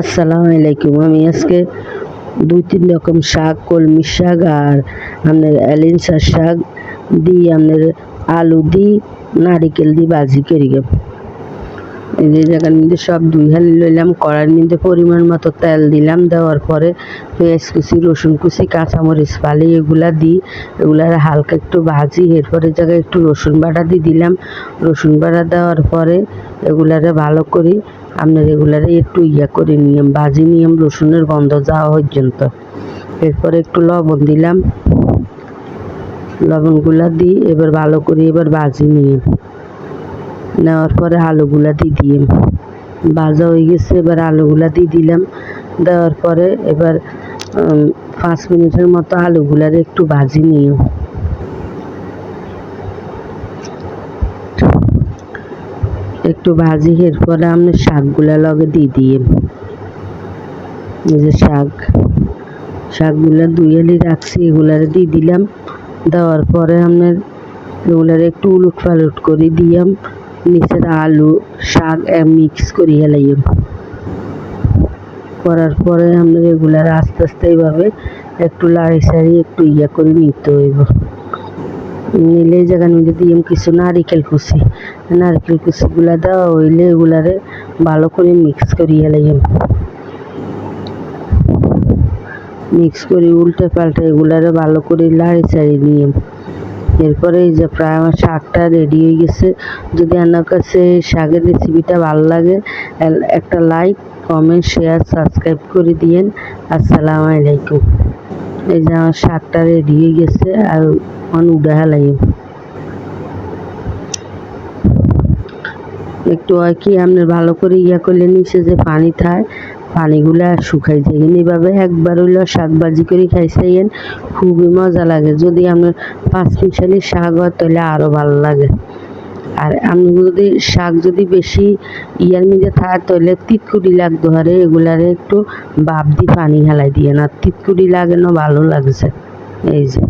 আসসালামু আলাইকুম আমি আজকে দুই তিন রকম শাক, কলমি শাক আর আপনার এলিনসার শাক দিই আপনার আলু দিয়ে নারিকেল দিয়ে ভাজি করি। এই জায়গার মধ্যে সব দুই হালি লইলাম, কড়াইয়ের মধ্যে পরিমাণ মতো তেল দিলাম, দেওয়ার পরে পেঁয়াজ কুচি, রসুন কুচি, কাঁচামরিচ ফালি এগুলা দিই এগুলার হালকা একটু ভাজি, এরপরে জায়গায় একটু রসুন বাটা দিয়ে দিলাম রসুন বাটা দেওয়ার পরে এগুলারে ভালো করে আপনার এগুলারে একটু ইয়া করে নিয়ে ভাজি নিয়ে রসুনের গন্ধ যাওয়া পর্যন্ত। এরপরে একটু লবণ দিলাম। লবণগুলা দিই এবার ভালো করে এবার ভাজি নিয়ে নেওয়ার পরে আলুগুলা দিয়ে দিয়ে ভাজা হয়ে গেছে, এবার আলুগুলা দিয়ে দিলাম। দেওয়ার পরে এবার পাঁচ মিনিটের মতো আলুগুলার একটু ভাজি নিয়ে একটু ভাজি, এরপরে আপনি শাকগুলা লগে দিয়ে দিয়ে যে শাক, শাকগুলা দুইয়ালি রাখছি, এগুলারে দিয়ে দিলাম। দেওয়ার পরে আপনার এগুলার একটু উলট পালট করে দিয়াম। নিচের আলু, শাক মিক্স করি হেলাইম করার পরে আপনার এগুলার আস্তে আস্তে এইভাবে একটু লাড়ি সাড়ি একটু ইয়া করে নিতে হইব। নিলে এই জায়গার মধ্যে দিয়াম কিছু নারিকেল কুচি, নারকেল কুচিগুলা দেওয়া হইলে এগুলারে ভালো করে মিক্স করি হেলাইম মিক্স করে উল্টে পাল্টে এগুলারে ভালো করে লাড়ি চাড়ি নিয়ে এরপরে এই যে প্রায় আমার শাকটা রেডি হয়ে গেছে। যদি আপনার কাছে শাকের রেসিপিটা ভালো লাগে একটা লাইক কমেন্ট শেয়ার সাবস্ক্রাইব করে দিয়েন। আসসালামু আলাইকুম। এই যে আমার শাকটা রেডি হয়ে গেছে আর অন উডা হেলাই একটু হয় কি আপনার ভালো করে ইয়া করলে নিচে যে পানি থায়, পানিগুলা শুকাই যায়। এইভাবে একবার হইলেও শাক ভাজি করে খাইছেন, খুবই মজা লাগে। যদি আপনার পাঁচ মিশালি শাক হয়, তাহলে আরও ভালো লাগে। আর আমি যদি শাক যদি বেশি ইয়ার মধ্যে থাকে, তাহলে তিতকুটি লাগতো হারে, এগুলারে একটু বাপ দিয়ে পানি হেলাই দিয়ে না। তিতকুটি লাগে না, ভালো লাগছে। এই যে।